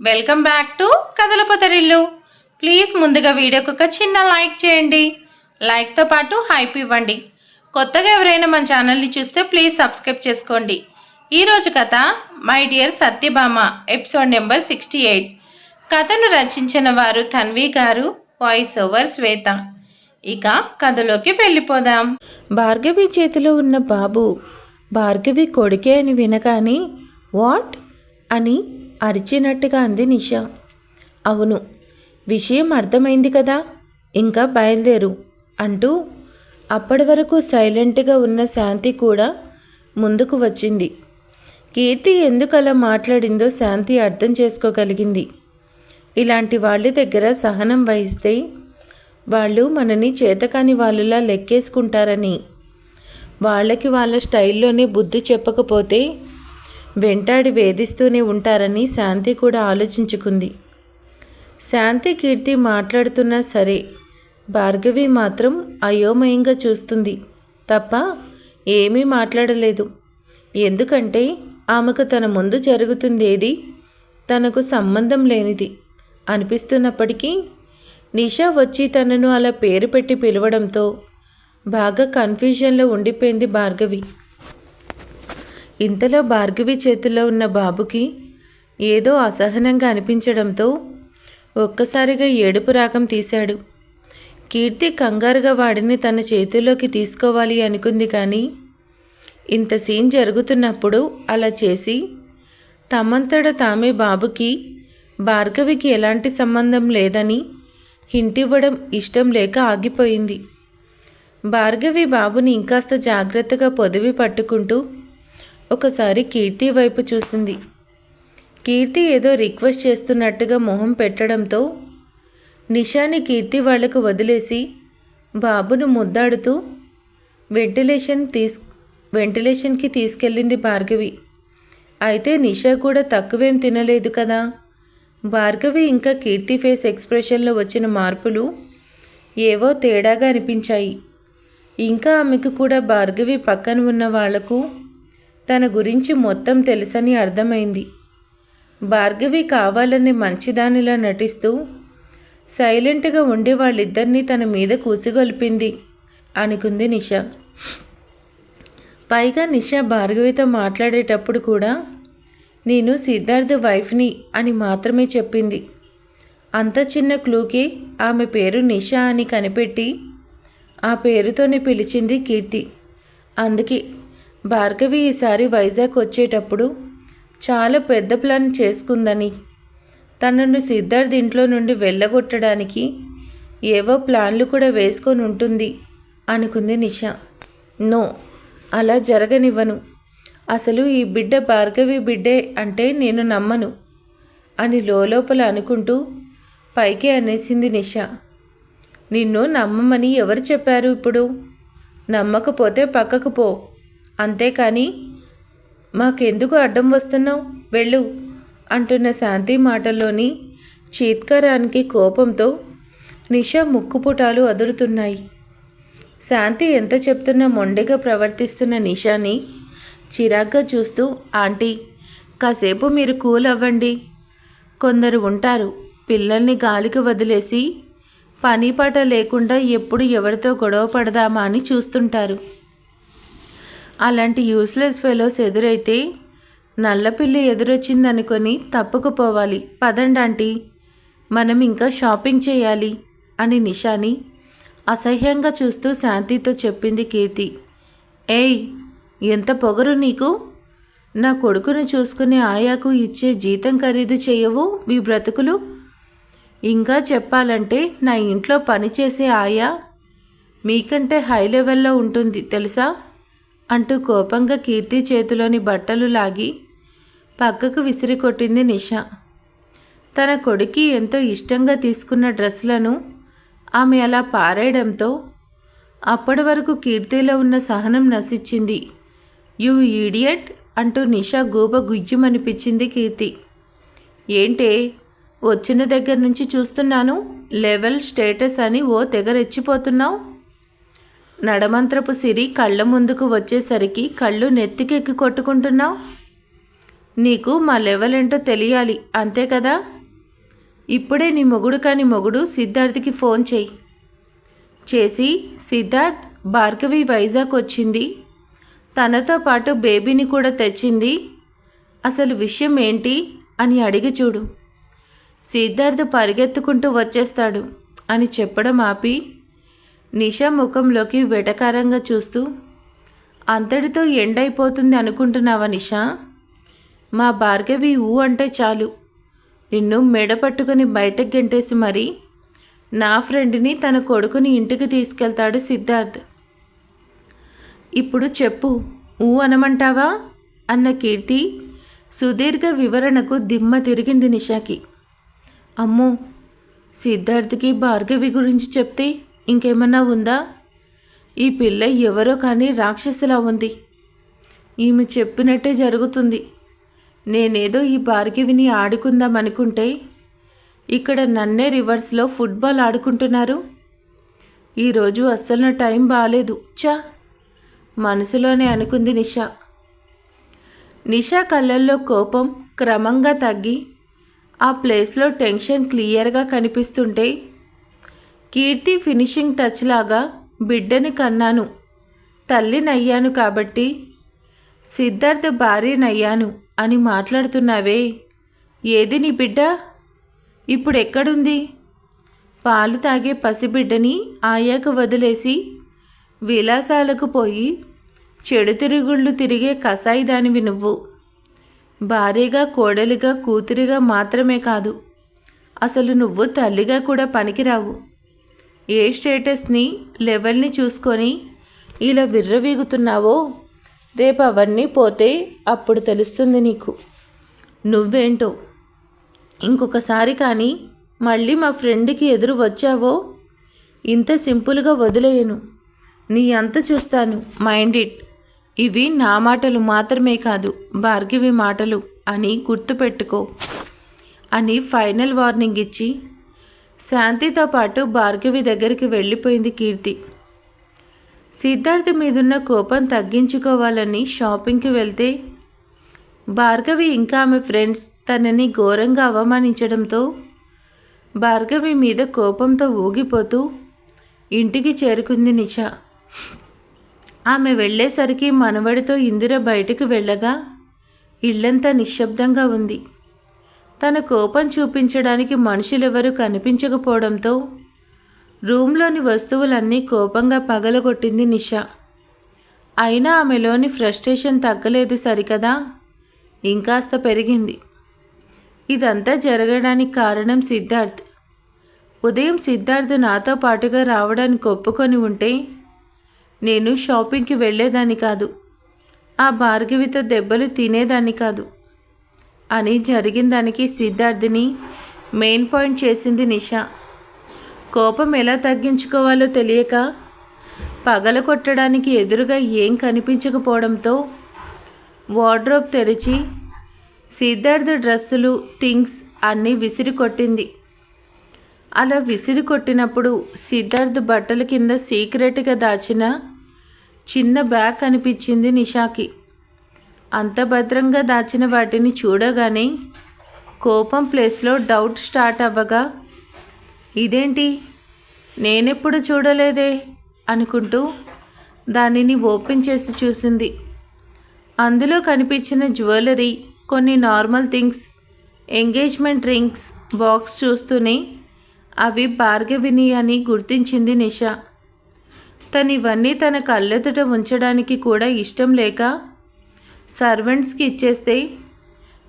Welcome back to కథల పొదరిల్లు please ముందుగా వీడియోకి ఒక చిన్న లైక్ చేయండి. లైక్తో పాటు హైప్ ఇవ్వండి. కొత్తగా ఎవరైనా మన ఛానల్ని చూస్తే ప్లీజ్ సబ్స్క్రైబ్ చేసుకోండి. ఈరోజు కథ my dear Satyabhama episode number sixty eight. కథను రచించిన వారు తన్వి గారు వాయిస్ ఓవర్ శ్వేత. ఇక కథలోకి వెళ్ళిపోదాం. భార్గవి చేతిలో ఉన్న బాబు భార్గవి కొడుకే అని వినగానే వాట్? అని అరిచినట్టుగా అంది నిషా. అవును విషయం అర్థమైంది కదా ఇంకా బయలుదేరు అంటూ అప్పటి వరకు సైలెంట్గా ఉన్న శాంతి కూడా ముందుకు వచ్చింది. కీర్తి ఎందుకు అలా మాట్లాడిందో శాంతి అర్థం చేసుకోగలిగింది. ఇలాంటి వాళ్ళ దగ్గర సహనం వహిస్తే వాళ్ళు మనని చేతకాని వాళ్ళలా లెక్కేసుకుంటారని. వాళ్ళకి వాళ్ళ స్టైల్లోనే బుద్ధి చెప్పకపోతే వెంటాడి వేధిస్తూనే ఉంటారని శాంతి కూడా ఆలోచించుకుంది. శాంతి కీర్తి మాట్లాడుతున్నా సరే భార్గవి మాత్రం అయోమయంగా చూస్తుంది. తప్ప ఏమీ మాట్లాడలేదు. ఎందుకంటే ఆమెకు తన ముందు జరుగుతుంది ఏది తనకు సంబంధం లేనిది. అనిపిస్తున్నప్పటికీ నిషా వచ్చి తనను అలా పేరు పెట్టి పిలవడంతో బాగా కన్ఫ్యూజన్లో ఉండిపోయింది భార్గవి. ఇంతలో భార్గవి చేతిలో ఉన్న బాబుకి ఏదో అసహనంగా అనిపించడంతో ఒక్కసారిగా ఏడుపు రాగం తీశాడు. కీర్తి కంగారుగా వాడిని తన చేతిలోకి తీసుకోవాలి అనుకుంది కానీ ఇంత సీన్ జరుగుతున్నప్పుడు అలా చేసి తమంతట తామే బాబుకి భార్గవికి ఎలాంటి సంబంధం లేదని హింటివ్వడం ఇష్టం లేక ఆగిపోయింది. భార్గవి బాబుని ఇంకాస్త జాగ్రత్తగా పొదివి పట్టుకుంటూ ఒకసారి కీర్తి వైపు చూసింది. కీర్తి ఏదో రిక్వెస్ట్ చేస్తున్నట్టుగా మొహం పెట్టడంతో నిషాని కీర్తి వాళ్ళకు వదిలేసి బాబును ముద్దాడుతూ వెంటిలేషన్ తీస్ వెంటిలేషన్కి తీసుకెళ్ళింది భార్గవి. అయితే నిషా కూడా తక్కువేం తినలేదు కదా. భార్గవి ఇంకా కీర్తి ఫేస్ ఎక్స్ప్రెషన్లో వచ్చిన మార్పులు ఏవో తేడాగా అనిపించాయి. ఇంకా ఆమెకు కూడా భార్గవి పక్కన ఉన్న వాళ్ళకు తన గురించి మొత్తం తెలుసని అర్థమైంది. భార్గవి కావాలని మంచిదానిలా నటిస్తూ సైలెంట్గా ఉండి వాళ్ళిద్దరినీ తన మీద కూసిగొల్పింది అనుకుంది నిషా. పైగా నిషా భార్గవితో మాట్లాడేటప్పుడు కూడా నేను సిద్ధార్థ్ వైఫ్ని అని మాత్రమే చెప్పింది. అంత చిన్న క్లూకి ఆమె పేరు నిషా అని కనిపెట్టి ఆ పేరుతోనే పిలిచింది కీర్తి. అందుకే భార్గవి ఈసారి వైజాగ్ వచ్చేటప్పుడు చాలా పెద్ద ప్లాన్ చేసుకుందని. తనను సిద్ధార్థ్ ఇంట్లో నుండి వెళ్ళగొట్టడానికి ఏవో ప్లాన్లు కూడా వేసుకొని ఉంటుంది అనుకుంది నిష. నో అలా జరగనివ్వను. అసలు ఈ బిడ్డ భార్గవి బిడ్డే అంటే నేను నమ్మను అని లోపల అనుకుంటూ పైకి అనేసింది నిష. నిన్ను నమ్మమని ఎవరు చెప్పారు ఇప్పుడు? నమ్మకపోతే పక్కకు పో. అంతేకాని మాకెందుకు అడ్డం వస్తున్నావు? వెళ్ళు అంటున్న శాంతి మాటల్లోని చీత్కారానికి కోపంతో నిషా ముక్కుపుటాలు అదురుతున్నాయి. శాంతి ఎంత చెప్తున్నా మొండిగా ప్రవర్తిస్తున్న నిషాని చిరాగ్గా చూస్తూ ఆంటీ కాసేపు మీరు కూల్ అవ్వండి. కొందరు ఉంటారు పిల్లల్ని గాలికి వదిలేసి పని పాట లేకుండా ఎప్పుడు ఎవరితో గొడవ పడదామా అని చూస్తుంటారు. అలాంటి యూస్లెస్ ఫెలోస్ ఎదురైతే నల్లపిల్లి ఎదురొచ్చిందనుకొని తప్పుకుపోవాలి. పదండి ఆంటీ. మనం ఇంకా షాపింగ్ చేయాలి అని నిషాని అసహ్యంగా చూస్తూ శాంతితో చెప్పింది కీర్తి. ఏయ్ ఎంత పొగరు నీకు? నా కొడుకును చూసుకునే ఆయాకు ఇచ్చే జీతం ఖరీదు చేయవు మీ బ్రతుకులు? ఇంకా చెప్పాలంటే నా ఇంట్లో పనిచేసే ఆయా మీకంటే హై లెవెల్లో ఉంటుంది తెలుసా? అంటూ కోపంగా కీర్తి చేతిలోని బట్టలు లాగి పక్కకు విసిరి కొట్టింది నిషా. తన కొడుకి ఎంతో ఇష్టంగా తీసుకున్న డ్రెస్లను ఆమె అలా పారేయడంతో అప్పటి వరకు కీర్తిలో ఉన్న సహనం నశించింది. యు ఈడియట్ అంటూ నిషా గూబ గుయ్యమనిపించింది కీర్తి. ఏంటే వచ్చిన దగ్గర నుంచి చూస్తున్నాను లెవెల్ స్టేటస్ అని ఓ తెగ రెచ్చిపోతున్నావు? నడమంత్రపు సిరి కళ్ళ ముందుకు వచ్చేసరికి కళ్ళు నెత్తికెక్కి కొట్టుకుంటున్నావు? నీకు మా లెవెల్ ఏంటో తెలియాలి అంతే కదా? ఇప్పుడే నీ మొగుడు కాని మొగుడు సిద్ధార్థ్కి ఫోన్ చేయి చేసి సిద్ధార్థ్ భార్గవి వైజాగ్ వచ్చింది. తనతో పాటు బేబీని కూడా తెచ్చింది. అసలు విషయం ఏంటి అని అడిగి చూడు. సిద్ధార్థ్ పరిగెత్తుకుంటూ వచ్చేస్తాడు అని చెప్పడం ఆపి నిషా ముఖంలోకి వెటకారంగా చూస్తూ అంతటితో ఎండైపోతుంది అనుకుంటున్నావా నిషా? మా భార్గవి ఊ అంటే చాలు. నిన్ను మెడ పట్టుకుని బయటకు గెంటేసి మరి నా ఫ్రెండ్ని తన కొడుకుని ఇంటికి తీసుకెళ్తాడు సిద్ధార్థ్. ఇప్పుడు చెప్పు ఊ అనమంటావా అన్న కీర్తి సుదీర్ఘ వివరణకు దిమ్మ తిరిగింది నిషాకి. అమ్మో సిద్ధార్థ్కి భార్గవి గురించి చెప్తే ఇంకేమన్నా ఉందా? ఈ పిల్ల ఎవరో కానీ రాక్షసులా ఉంది. ఈమె చెప్పినట్టే జరుగుతుంది. నేనేదో ఈ భార్గవిని ఆడుకుందాం అనుకుంటే ఇక్కడ నన్నే రివర్స్లో ఫుట్బాల్ ఆడుకుంటున్నారు. ఈరోజు అస్సలు నా టైం బాగాలేదు చా మనసులోనే అనుకుంది నిషా. నిషా కళ్ళల్లో కోపం క్రమంగా తగ్గి ఆ ప్లేస్లో టెన్షన్ క్లియర్గా కనిపిస్తుంటే కీర్తి ఫినిషింగ్ టచ్ లాగా బిడ్డని కన్నాను. తల్లినయ్యాను కాబట్టి సిద్ధార్థ భార్యనయ్యాను అని మాట్లాడుతున్నావే. ఏది నీ బిడ్డ? ఇప్పుడు ఎక్కడుంది పాలు తాగే పసిబిడ్డని ఆయాకు వదిలేసి విలాసాలకు పోయి చెడు తిరుగుళ్ళు తిరిగే కషాయి దానివి నువ్వు. భార్యగా కోడలిగా కూతురిగా మాత్రమే కాదు అసలు నువ్వు తల్లిగా కూడా పనికిరావు. ఏ స్టేటస్ని లెవెల్ని చూసుకొని ఇలా విర్రవీగుతున్నావో రేపు అవన్నీ పోతే అప్పుడు తెలుస్తుంది నీకు. నువ్వేంటో. ఇంకొకసారి కానీ మళ్ళీ మా ఫ్రెండ్కి ఎదురు వచ్చావో ఇంత సింపుల్గా వదిలేయను. నీ అంత చూస్తాను. Mind it. ఇవి నా మాటలు మాత్రమే కాదు భార్గవి మాటలు అని గుర్తుపెట్టుకో. అని ఫైనల్ వార్నింగ్ ఇచ్చి శాంతితో పాటు భార్గవి దగ్గరికి వెళ్ళిపోయింది కీర్తి. సిద్ధార్థ్ మీదున్న కోపం తగ్గించుకోవాలని షాపింగ్కి వెళ్తే భార్గవి ఇంకా ఆమె ఫ్రెండ్స్ తనని ఘోరంగా అవమానించడంతో భార్గవి మీద కోపంతో ఊగిపోతూ ఇంటికి చేరుకుంది నిష. ఆమె వెళ్ళేసరికి మనవడితో ఇందిర బయటకు వెళ్ళగా ఇల్లంతా నిశ్శబ్దంగా ఉంది. తన కోపం చూపించడానికి మనుషులెవరూ కనిపించకపోవడంతో రూమ్లోని వస్తువులన్నీ కోపంగా పగలగొట్టింది నిష. అయినా ఆమెలోని ఫ్రస్ట్రేషన్ తగ్గలేదు సరికదా? ఇంకాస్త పెరిగింది. ఇదంతా జరగడానికి కారణం సిద్ధార్థ్. ఉదయం సిద్ధార్థ్ నాతో పాటుగా రావడానికి ఒప్పుకొని ఉంటే నేను షాపింగ్కి వెళ్ళేదాన్ని కాదు. ఆ భార్గవితో దెబ్బలు తినేదాన్ని కాదు. అని జరిగిన దానికి సిద్ధార్థిని మెయిన్ పాయింట్ చేసింది నిషా. కోపం ఎలా తగ్గించుకోవాలో తెలియక పగల కొట్టడానికి ఎదురుగా ఏం కనిపించకపోవడంతో వార్డ్రోబ్ తెరిచి సిద్ధార్థ డ్రెస్సులు థింగ్స్ అన్నీ విసిరి కొట్టింది. అలా విసిరి కొట్టినప్పుడు సిద్ధార్థ్ బట్టల కింద సీక్రెట్గా దాచిన చిన్న బ్యాగ్ కనిపించింది నిషాకి. అంత భద్రంగా దాచిన వాటిని చూడగానే కోపం ప్లేస్లో డౌట్ స్టార్ట్ అవ్వగా ఇదేంటి? నేనెప్పుడు చూడలేదే? అనుకుంటూ దానిని ఓపెన్ చేసి చూసింది. అందులో కనిపించిన జ్యువెలరీ కొన్ని normal things engagement rings box చూస్తూనే అవి భార్గవిని అని గుర్తించింది నిషా. తను ఇవన్నీ తన కళ్ళెదుట ఉంచడానికి కూడా ఇష్టం లేక సర్వెంట్స్కి ఇచ్చేస్తే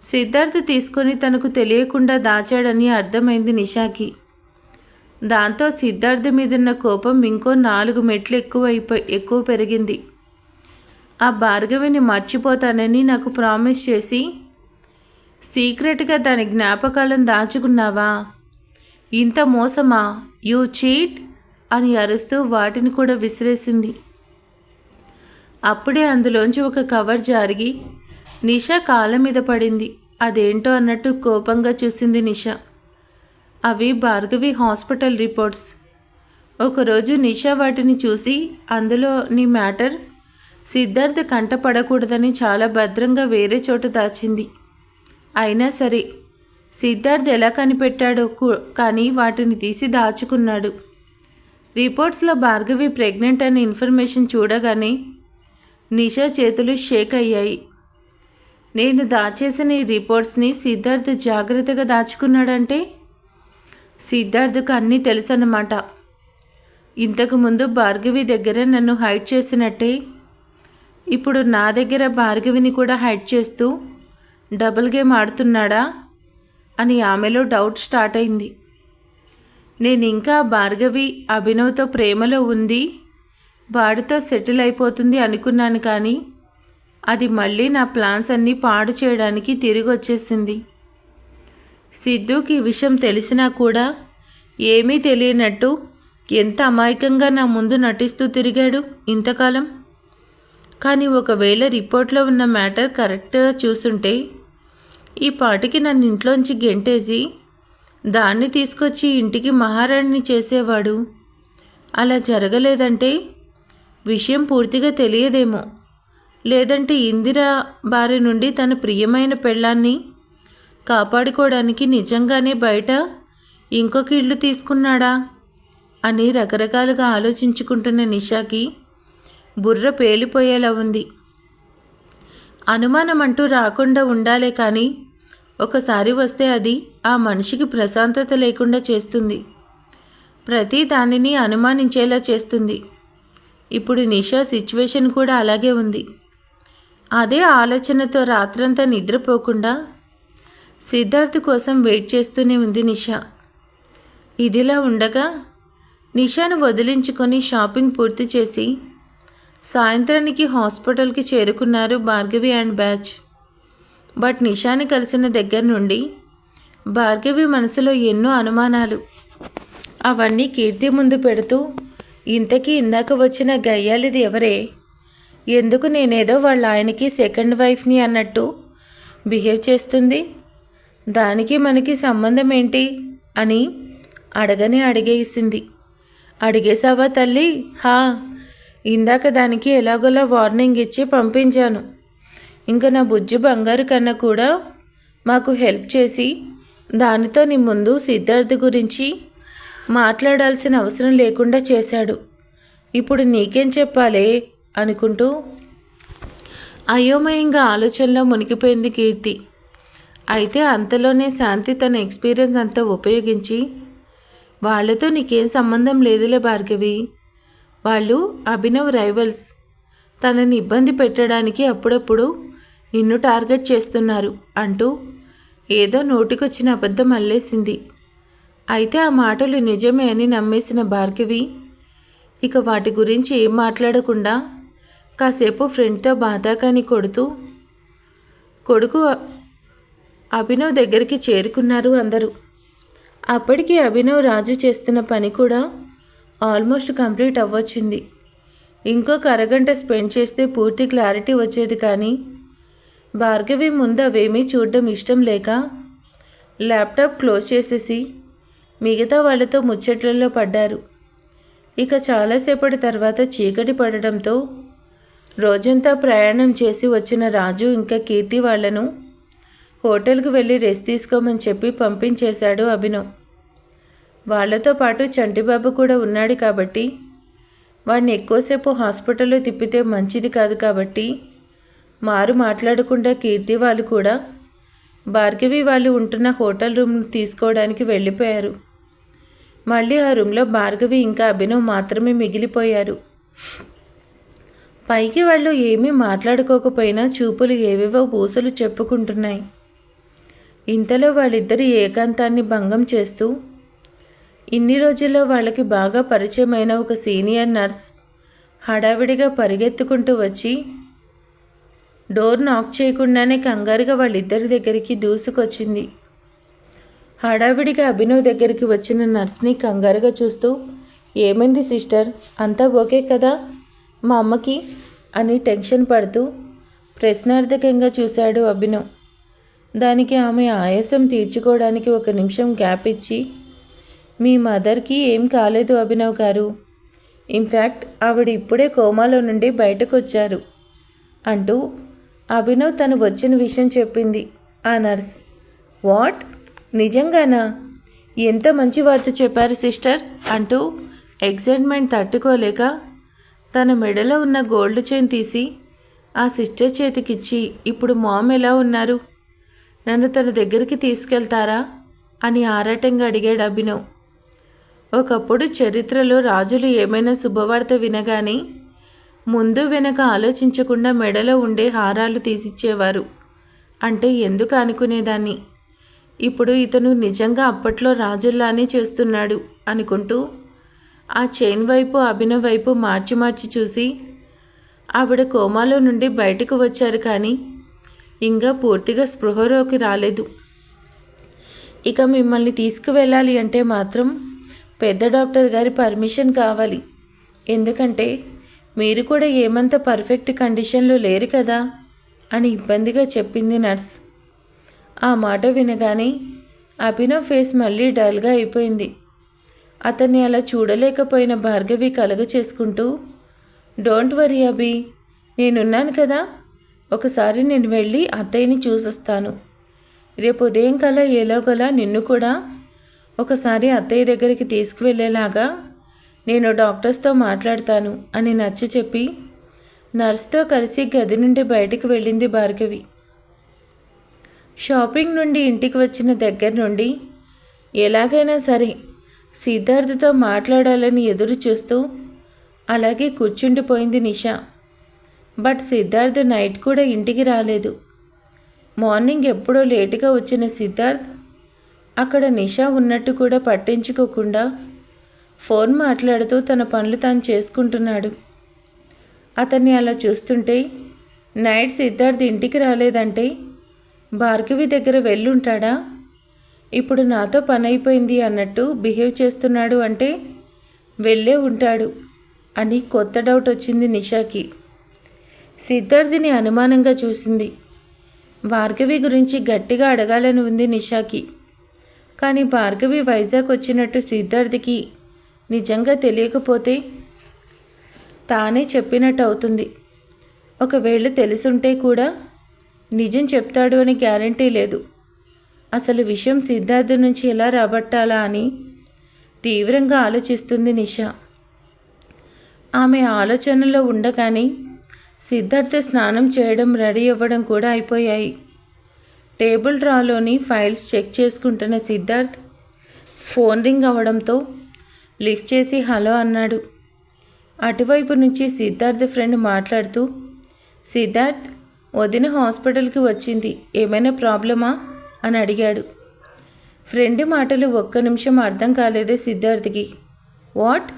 సిద్ధార్థ తీసుకొని తనకు తెలియకుండా దాచాడని అర్థమైంది నిషాకి. దాంతో సిద్ధార్థ మీదున్న కోపం ఇంకో నాలుగు మెట్లు ఎక్కువైపోయి ఎక్కువ పెరిగింది. ఆ భార్గవిని మర్చిపోతానని నాకు ప్రామిస్ చేసి సీక్రెట్గా దాని జ్ఞాపకాలను దాచుకున్నావా? ఇంత మోసమా? You cheat? అని అరుస్తూ వాటిని కూడా విసిరేసింది. అప్పుడే అందులోంచి ఒక కవర్ జారిగి నిషా కాళ్ళ మీద పడింది. అదేంటో అన్నట్టు కోపంగా చూసింది నిషా. అవి భార్గవి హాస్పిటల్ రిపోర్ట్స్. ఒకరోజు నిషా వాటిని చూసి అందులో నీ మ్యాటర్? సిద్ధార్థ కంట పడకూడదని చాలా భద్రంగా వేరే చోట దాచింది. అయినా సరే సిద్ధార్థ్ ఎలా కనిపెట్టాడో కానీ వాటిని తీసి దాచుకున్నాడు. రిపోర్ట్స్లో భార్గవి ప్రెగ్నెంట్ అనే ఇన్ఫర్మేషన్ చూడగానే నిషా చేతులు షేక్ అయ్యాయి. నేను దాచేసిన ఈ రిపోర్ట్స్ని సిద్ధార్థ్ జాగ్రత్తగా దాచుకున్నాడంటే? సిద్ధార్థ్కు అన్నీ తెలుసన్నమాట. ఇంతకుముందు భార్గవి దగ్గర నన్ను హైడ్ చేసినట్టే. ఇప్పుడు నా దగ్గర భార్గవిని కూడా హైడ్ చేస్తూ డబుల్ గేమ్ ఆడుతున్నాడా అని ఆమెలో డౌట్ స్టార్ట్ అయింది. నేను ఇంకా భార్గవి అభినవ్తో ప్రేమలో ఉంది. వాడితో సెటిల్ అయిపోతుంది అనుకున్నాను కానీ అది మళ్ళీ నా ప్లాన్స్ అన్నీ పాడు చేయడానికి తిరిగి వచ్చేసింది సిద్ధుకి ఈ విషయం తెలిసినా కూడా ఏమీ తెలియనట్టు ఎంత అమాయకంగా నా ముందు నటిస్తూ తిరిగాడు ఇంతకాలం. కానీ ఒకవేళ రిపోర్ట్లో ఉన్న మ్యాటర్ కరెక్ట్గా చూసుంటే ఈ పాటికి నన్ను ఇంట్లోంచి గెంటేసి దాన్ని తీసుకొచ్చి ఇంటికి మహారాణిని చేసేవాడు. అలా జరగలేదంటే విషయం పూర్తిగా తెలియదేమో. లేదంటే ఇందిర బారి నుండి తన ప్రియమైన పెళ్ళాన్ని కాపాడుకోవడానికి నిజంగానే బయట ఇంకొక ఇల్లు తీసుకున్నాడా అని రకరకాలుగా ఆలోచించుకుంటున్న నిషాకి బుర్ర పేలిపోయేలా ఉంది. అనుమానం అంటూ రాకుండా ఉండాలే కానీ ఒకసారి వస్తే అది ఆ మనిషికి ప్రశాంతత లేకుండా చేస్తుంది. ప్రతి దానిని అనుమానించేలా చేస్తుంది. ఇప్పుడు నిషా సిచ్యువేషన్ కూడా అలాగే ఉంది. అదే ఆలోచనతో రాత్రంతా నిద్రపోకుండా సిద్ధార్థ్ కోసం వెయిట్ చేస్తూనే ఉంది నిషా. ఇదిలా ఉండగా నిషాను వదిలించుకొని షాపింగ్ పూర్తి చేసి సాయంత్రానికి హాస్పిటల్కి చేరుకున్నారు భార్గవి అండ్ బ్యాచ్. బట్ నిషాని కలిసిన దగ్గర నుండి భార్గవి మనసులో ఎన్నో అనుమానాలు. అవన్నీ కీర్తి ముందు పెడుతూ ఇంతకీ ఇందాక వచ్చిన గయ్యాలిది ఎవరే? ఎందుకు నేనేదో వాళ్ళ ఆయనకి సెకండ్ వైఫ్ని అన్నట్టు బిహేవ్ చేస్తుంది? దానికి మనకి సంబంధం ఏంటి? అని అడగని అడిగేసింది. అడిగేసావా తల్లి? హా ఇందాక దానికి ఎలాగోలా వార్నింగ్ ఇచ్చి పంపించాను. ఇంకా నా బుజ్జి బంగారు కన్నా కూడా మాకు హెల్ప్ చేసి దానితో నీ ముందు సిద్ధార్థ్ గురించి మాట్లాడాల్సిన అవసరం లేకుండా చేశాడు. ఇప్పుడు నీకేం చెప్పాలి? అనుకుంటూ అయోమయంగా ఆలోచనలో మునిగిపోయింది కీర్తి. అయితే అంతలోనే శాంతి తన ఎక్స్పీరియన్స్ అంతా ఉపయోగించి వాళ్ళతో నీకేం సంబంధం లేదులే భార్గవి. వాళ్ళు అభినవ్ రైవల్స్. తనని ఇబ్బంది పెట్టడానికి అప్పుడప్పుడు నిన్ను టార్గెట్ చేస్తున్నారు అంటూ ఏదో నోటికొచ్చిన అబద్ధం అల్లేసింది. అయితే ఆ మాటలు నిజమే అని నమ్మేసిన భార్గవి ఇక వాటి గురించి ఏం మాట్లాడకుండా కాసేపు ఫ్రెండ్తో బాధాకాని కొడుతూ కొడుకు అభినవ్ దగ్గరికి చేరుకున్నారు అందరూ. అప్పటికి అభినవ్ రాజు చేస్తున్న పని కూడా ఆల్మోస్ట్ కంప్లీట్ అవ్వచ్చింది. ఇంకొక అరగంట స్పెండ్ చేస్తే పూర్తి క్లారిటీ వచ్చేది కానీ భార్గవి ముందు అవేమీ చూడడం ఇష్టం లేక ల్యాప్టాప్ క్లోజ్ చేసేసి మిగతా వాళ్ళతో ముచ్చట్లలో పడ్డారు. ఇక చాలాసేపటి తర్వాత చీకటి పడడంతో రోజంతా ప్రయాణం చేసి వచ్చిన రాజు ఇంకా కీర్తి వాళ్ళను హోటల్కి వెళ్ళి రెస్ట్ తీసుకోమని చెప్పి పంపించేశాడు అభినవ్. వాళ్ళతో పాటు చంటిబాబు కూడా ఉన్నాడు కాబట్టి వాడిని ఎక్కువసేపు హాస్పిటల్లో తిప్పితే మంచిది కాదు కాబట్టి మారు మాట్లాడకుండా కీర్తి వాళ్ళు కూడా భార్గవి వాళ్ళు ఉంటున్న హోటల్ రూమ్ తీసుకోవడానికి వెళ్ళిపోయారు. మళ్ళీ ఆ రూమ్లో భార్గవి ఇంకా అభినవ్ మాత్రమే మిగిలిపోయారు. పైకి వాళ్ళు ఏమీ మాట్లాడుకోకపోయినా చూపులు ఏవేవో పూసలు చెప్పుకుంటున్నాయి. ఇంతలో వాళ్ళిద్దరి ఏకాంతాన్ని భంగం చేస్తూ ఇన్ని రోజుల్లో వాళ్ళకి బాగా పరిచయమైన ఒక సీనియర్ నర్స్ హడావిడిగా పరిగెత్తుకుంటూ వచ్చి డోర్ నాక్ చేయకుండానే కంగారుగా వాళ్ళిద్దరి దగ్గరికి దూసుకొచ్చింది. హడావిడిగా అభినవ్ దగ్గరికి వచ్చిన నర్స్ని కంగారుగా చూస్తూ ఏమైంది సిస్టర్? అంతా ఓకే కదా? మా అమ్మకి? అని టెన్షన్ పడుతూ ప్రశ్నార్థకంగా చూశాడు అభినవ్. దానికి ఆమె ఆయాసం తీర్చుకోవడానికి ఒక నిమిషం గ్యాప్ ఇచ్చి మీ మదర్కి ఏం కాలేదు అభినవ్ గారు. ఇన్ఫ్యాక్ట్ ఆవిడ ఇప్పుడే కోమాలో నుండి బయటకు వచ్చారు అంటూ అభినవ్ తను వచ్చిన విషయం చెప్పింది ఆ నర్స్. వాట్? నిజంగానా? ఎంత మంచి వార్త చెప్పారు సిస్టర్? అంటూ ఎగ్జైట్మెంట్ తట్టుకోలేక తన మెడలో ఉన్న గోల్డ్ చైన్ తీసి ఆ సిస్టర్ చేతికిచ్చి ఇప్పుడు మామ్ ఎలా ఉన్నారు? నన్ను తన దగ్గరికి తీసుకెళ్తారా? అని ఆరాటంగా అడిగాడు అభినవ్. ఒకప్పుడు చరిత్రలో రాజులు ఏమైనా శుభవార్త వినగానే ముందు వెనక ఆలోచించకుండా మెడలో ఉండే హారాలు తీసిచ్చేవారు. అంటే ఎందుకు అనుకునేదాన్ని? ఇప్పుడు ఇతను నిజంగా అప్పట్లో రాజుల్లానే చేస్తున్నాడు అనుకుంటూ ఆ చైన్ వైపు అభినవ్ వైపు మార్చి మార్చి చూసి ఆవిడ కోమాలో నుండి బయటకు వచ్చారు కానీ ఇంకా పూర్తిగా స్పృహలోకి రాలేదు. ఇక మిమ్మల్ని తీసుకువెళ్ళాలి అంటే మాత్రం పెద్ద డాక్టర్ గారి పర్మిషన్ కావాలి. ఎందుకంటే మీరు కూడా ఏమంత పర్ఫెక్ట్ కండిషన్లో లేరు కదా అని ఇబ్బందిగా చెప్పింది నర్స్. ఆ మాట వినగానే అభినవ్ ఫేస్ మళ్ళీ డల్గా అయిపోయింది. అతన్ని అలా చూడలేకపోయిన భార్గవి కలగ చేసుకుంటూ డోంట్ వరీ అభి నేనున్నాను కదా. ఒకసారి నేను వెళ్ళి అత్తయ్యని చూసొస్తాను. రేపు ఉదయం కల ఎలాగోలా నిన్ను కూడా ఒకసారి అత్తయ్య దగ్గరికి తీసుకువెళ్ళేలాగా నేను డాక్టర్స్తో మాట్లాడతాను అని నచ్చ చెప్పి నర్స్తో కలిసి గది నుండి బయటికి వెళ్ళింది భార్గవి. షాపింగ్ నుండి ఇంటికి వచ్చిన దగ్గర నుండి ఎలాగైనా సరే సిద్ధార్థతో మాట్లాడాలని ఎదురు చూస్తూ అలాగే కూర్చుండిపోయింది నిషా. బట్ సిద్ధార్థ్ నైట్ కూడా ఇంటికి రాలేదు. మార్నింగ్ ఎప్పుడో లేటుగా వచ్చిన సిద్ధార్థ్ అక్కడ నిషా ఉన్నట్టు కూడా పట్టించుకోకుండా ఫోన్ మాట్లాడుతూ తన పనులు తాను చేసుకుంటున్నాడు. అతన్ని అలా చూస్తుంటే నైట్ సిద్ధార్థ్ ఇంటికి రాలేదంటే భార్గవి దగ్గర వెళ్ళుంటాడా? ఇప్పుడు నాతో పని అయిపోయింది అన్నట్టు బిహేవ్ చేస్తున్నాడు అంటే వెళ్ళే ఉంటాడు అని కొత్త డౌట్ వచ్చింది నిషాకి. సిద్ధార్థిని అనుమానంగా చూసింది. భార్గవి గురించి గట్టిగా అడగాలని ఉంది నిషాకి. కానీ భార్గవి వైజాగ్ వచ్చినట్టు సిద్ధార్థికి నిజంగా తెలియకపోతే తానే చెప్పినట్టు అవుతుంది. ఒకవేళ తెలుసుంటే కూడా నిజం చెప్తాడు అని గ్యారంటీ లేదు. అసలు విషయం సిద్ధార్థ నుంచి ఎలా రాబట్టాలా అని తీవ్రంగా ఆలోచిస్తుంది నిష. ఆమె ఆలోచనలో ఉండగానే సిద్ధార్థ స్నానం చేయడం రెడీ అవ్వడం కూడా అయిపోయాయి. టేబుల్ డ్రాలోని ఫైల్స్ చెక్ చేసుకుంటున్న సిద్ధార్థ్ ఫోన్ రింగ్ అవ్వడంతో లిఫ్ట్ చేసి హలో అన్నాడు. అటువైపు నుంచి సిద్ధార్థ్ ఫ్రెండ్ మాట్లాడుతూ సిద్ధార్థ్ వదిన హాస్పిటల్కి వచ్చింది. ఏమైనా ప్రాబ్లమా? అని అడిగాడు. ఫ్రెండ్ మాటలు ఒక్క నిమిషం అర్థం కాలేదే సిద్ధార్థ్కి. వాట్?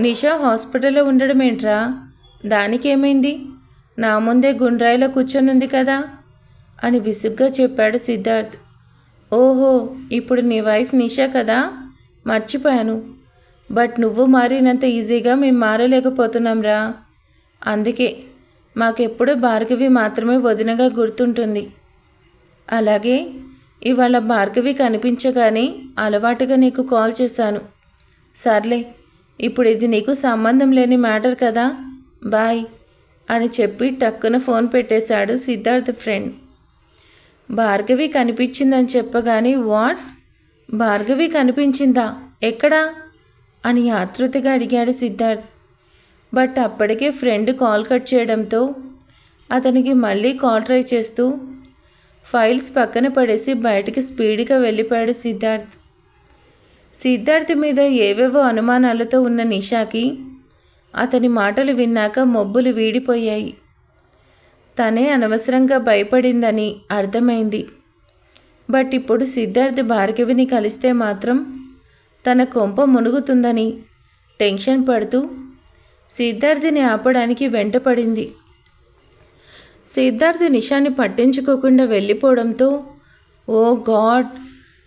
నిషా హాస్పిటల్లో ఉండడం ఏంట్రా? దానికేమైంది? నా ముందే గుండ్రాయిలో కూర్చొనుంది కదా? అని విసుగ్గా చెప్పాడు సిద్ధార్థ్. ఓహో ఇప్పుడు నీ వైఫ్ నిషా కదా? మర్చిపోయాను. బట్ నువ్వు మారినంత ఈజీగా మేము మారలేకపోతున్నాంరా. అందుకే మాకెప్పుడు భార్గవి మాత్రమే వదినగా గుర్తుంటుంది. అలాగే ఇవాళ భార్గవి కనిపించగానే అలవాటుగా నీకు కాల్ చేశాను. సర్లే ఇప్పుడు ఇది నీకు సంబంధం లేని మ్యాటర్ కదా బాయ్ అని చెప్పి టక్కున ఫోన్ పెట్టేశాడు సిద్ధార్థ్ ఫ్రెండ్. భార్గవి కనిపించిందని చెప్పగానే వాట్? భార్గవి కనిపించిందా? ఎక్కడా? అని ఆతృతగా అడిగాడు సిద్ధార్థ్. బట్ అప్పటికే ఫ్రెండ్ కాల్ కట్ చేయడంతో అతనికి మళ్ళీ కాల్ ట్రై చేస్తూ ఫైల్స్ పక్కన పడేసి బయటికి స్పీడ్గా వెళ్ళిపోయాడు సిద్ధార్థ్. సిద్ధార్థ్ మీద ఏవేవో అనుమానాలతో ఉన్న నిషాకి అతని మాటలు విన్నాక మొబ్బులు వీడిపోయాయి. తనే అనవసరంగా భయపడిందని అర్థమైంది. బట్ ఇప్పుడు సిద్ధార్థ్ భార్గవిని కలిస్తే మాత్రం తన కొంప మునుగుతుందని టెన్షన్ పడుతూ సిద్ధార్థిని ఆపడానికి వెంటపడింది. సిద్ధార్థి నిషాని పట్టించుకోకుండా వెళ్ళిపోవడంతో ఓ గాడ్!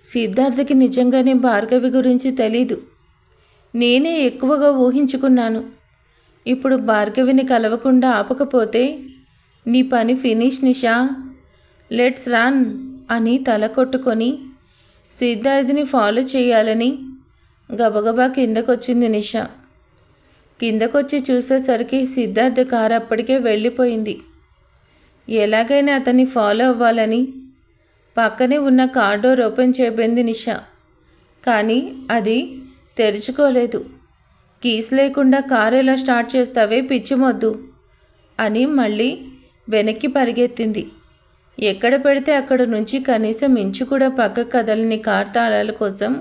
సిద్ధార్థకి నిజంగానే భార్గవి గురించి తెలీదు. నేనే ఎక్కువగా ఊహించుకున్నాను. ఇప్పుడు భార్గవిని కలవకుండా ఆపకపోతే నీ పని ఫినిష్ నిషా! Let's run! అని తల కొట్టుకొని సిద్ధార్థిని ఫాలో చేయాలని గబగబా కిందకొచ్చింది నిషా. కిందకొచ్చి చూసేసరికి సిద్ధార్థ్ కారు అప్పటికే వెళ్ళిపోయింది. ఎలాగైనా అతన్ని ఫాలో అవ్వాలని. పక్కనే ఉన్న కార్ డోర్ ఓపెన్ చేయబోయింది నిషా. కానీ అది తెరుచుకోలేదు. కీస్ లేకుండా కారు ఎలా స్టార్ట్ చేస్తావే పిచ్చిమొద్దు అని మళ్ళీ వెనక్కి పరిగెత్తింది. ఎక్కడ పెడితే అక్కడ నుంచి కనీసం ఇంచు కూడా పక్క కదలని కార్ తాళాల కోసం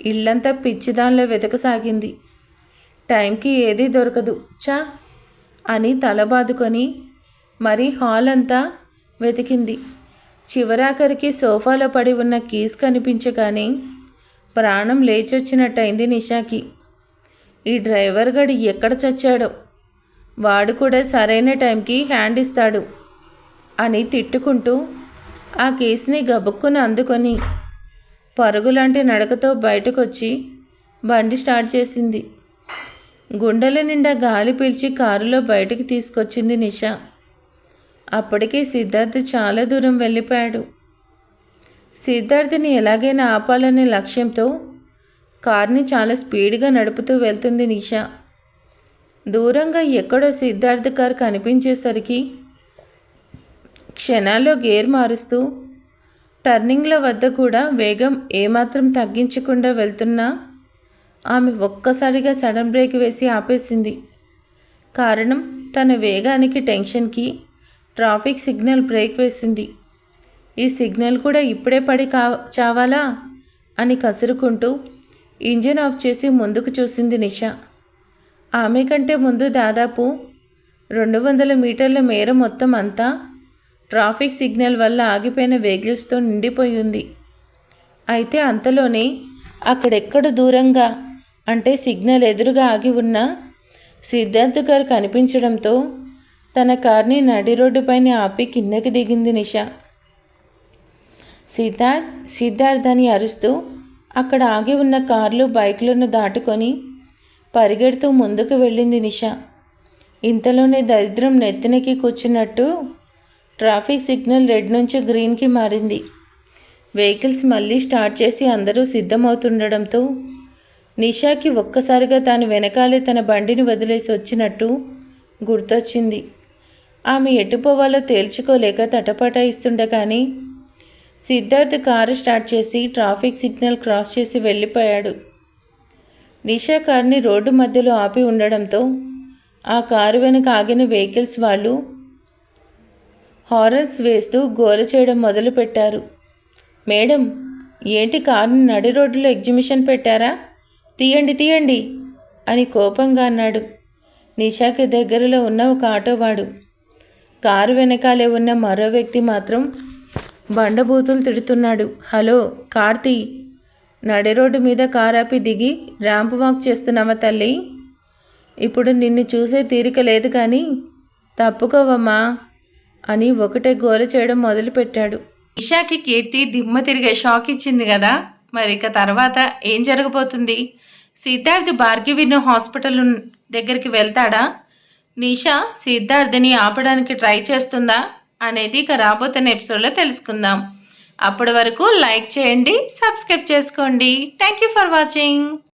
ఇళ్ళంతా పిచ్చిదానిలో వెతకసాగింది. టైంకి ఏదీ దొరకదు. చా అని తల బాదుకొని మరి హాల్ అంతా వెతికింది. చివరాఖరికి సోఫాలో పడి ఉన్న కీస్ కనిపించగానే ప్రాణం లేచొచ్చినట్టయింది నిషాకి. ఈ డ్రైవర్ గడి ఎక్కడ చచ్చాడో? వాడు కూడా సరైన టైంకి హ్యాండ్ ఇస్తాడు అని తిట్టుకుంటూ ఆ కేసుని గబుక్కుని అందుకొని పరుగులాంటి నడకతో బయటకొచ్చి బండి స్టార్ట్ చేసింది. గుండెల నిండా గాలి పీల్చి కారులో బయటికి తీసుకొచ్చింది నిషా. అప్పటికే సిద్ధార్థ్ చాలా దూరం వెళ్ళిపోయాడు. సిద్ధార్థిని ఎలాగైనా ఆపాలనే లక్ష్యంతో కార్ని చాలా స్పీడ్గా నడుపుతూ వెళ్తుంది నిషా. దూరంగా ఎక్కడో సిద్ధార్థ్ కార్ కనిపించేసరికి క్షణాల్లో గేర్ మారుస్తూ టర్నింగ్ల వద్ద కూడా వేగం ఏమాత్రం తగ్గించకుండా వెళ్తున్నా ఆమె ఒక్కసారిగా సడన్ బ్రేక్ వేసి ఆపేసింది. కారణం తన వేగానికి టెన్షన్కి ట్రాఫిక్ సిగ్నల్ బ్రేక్ వేసింది. ఈ సిగ్నల్ కూడా ఇప్పుడే పడి కా చావాలా? అని కసురుకుంటూ ఇంజిన్ ఆఫ్ చేసి ముందుకు చూసింది నిష. ఆమె కంటే ముందు దాదాపు రెండు వందల మీటర్ల మేర మొత్తం అంతా ట్రాఫిక్ సిగ్నల్ వల్ల ఆగిపోయిన వెహికల్స్తో నిండిపోయింది అయితే అంతలోనే అక్కడెక్కడ దూరంగా అంటే సిగ్నల్ ఎదురుగా ఆగి ఉన్న సిద్ధార్థ్ గారు కనిపించడంతో తన కార్ని నడి రోడ్డుపైన ఆపి కిందకి దిగింది నిష. సిద్ధార్థ్ సిద్ధార్థ్ అని అరుస్తూ అక్కడ ఆగి ఉన్న కార్లు బైకులను దాటుకొని పరిగెడుతూ ముందుకు వెళ్ళింది నిష. ఇంతలోనే దరిద్రం నెత్తినకి కూర్చున్నట్టు ట్రాఫిక్ సిగ్నల్ రెడ్ నుంచి గ్రీన్కి మారింది. వెహికల్స్ మళ్ళీ స్టార్ట్ చేసి అందరూ సిద్ధమవుతుండడంతో నిషాకి ఒక్కసారిగా తాను వెనకాలే తన బండిని వదిలేసి వచ్చినట్టు గుర్తొచ్చింది. ఆమె ఎటుపోవాలో తేల్చుకోలేక తటపటాయిస్తుండగాని సిద్ధార్థ్ కారు స్టార్ట్ చేసి ట్రాఫిక్ సిగ్నల్ క్రాస్ చేసి వెళ్ళిపోయాడు. నిషా కార్ని రోడ్డు మధ్యలో ఆపి ఉండడంతో ఆ కారు వెనుక ఆగిన వెహికల్స్ వాళ్ళు హారన్స్ వేస్తూ గోల చేయడం మొదలుపెట్టారు. మేడం ఏంటి కారుని నడి రోడ్డులో ఎగ్జిబిషన్ పెట్టారా? తీయండి తీయండి అని కోపంగా అన్నాడు. నిషాకి దగ్గరలో ఉన్న ఒక ఆటోవాడు. కారు వెనకాలే ఉన్న మరో వ్యక్తి మాత్రం బండబూతులు తిడుతున్నాడు. హలో కార్తీ నడి రోడ్డు మీద కారాపి దిగి ర్యాంప్ వాక్ చేస్తున్నావా తల్లి? ఇప్పుడు నిన్ను చూసే తీరిక లేదు కానీ తప్పుకోవమ్మా అని ఒకటే గోల చేయడం మొదలుపెట్టాడు. ఇషాకి కీర్తి దిమ్మ తిరిగే షాక్ ఇచ్చింది కదా. మరి ఇక తర్వాత ఏం జరగబోతుంది? సిద్ధార్థ్ భార్గవిను హాస్పిటల్ దగ్గరికి వెళ్తాడా? నిషా సిద్ధార్థిని ఆపడానికి ట్రై చేస్తుందా? అనేది ఇక రాబోతున్న ఎపిసోడ్లో తెలుసుకుందాం. అప్పటి వరకు లైక్ చేయండి సబ్స్క్రైబ్ చేసుకోండి. Thank you for watching.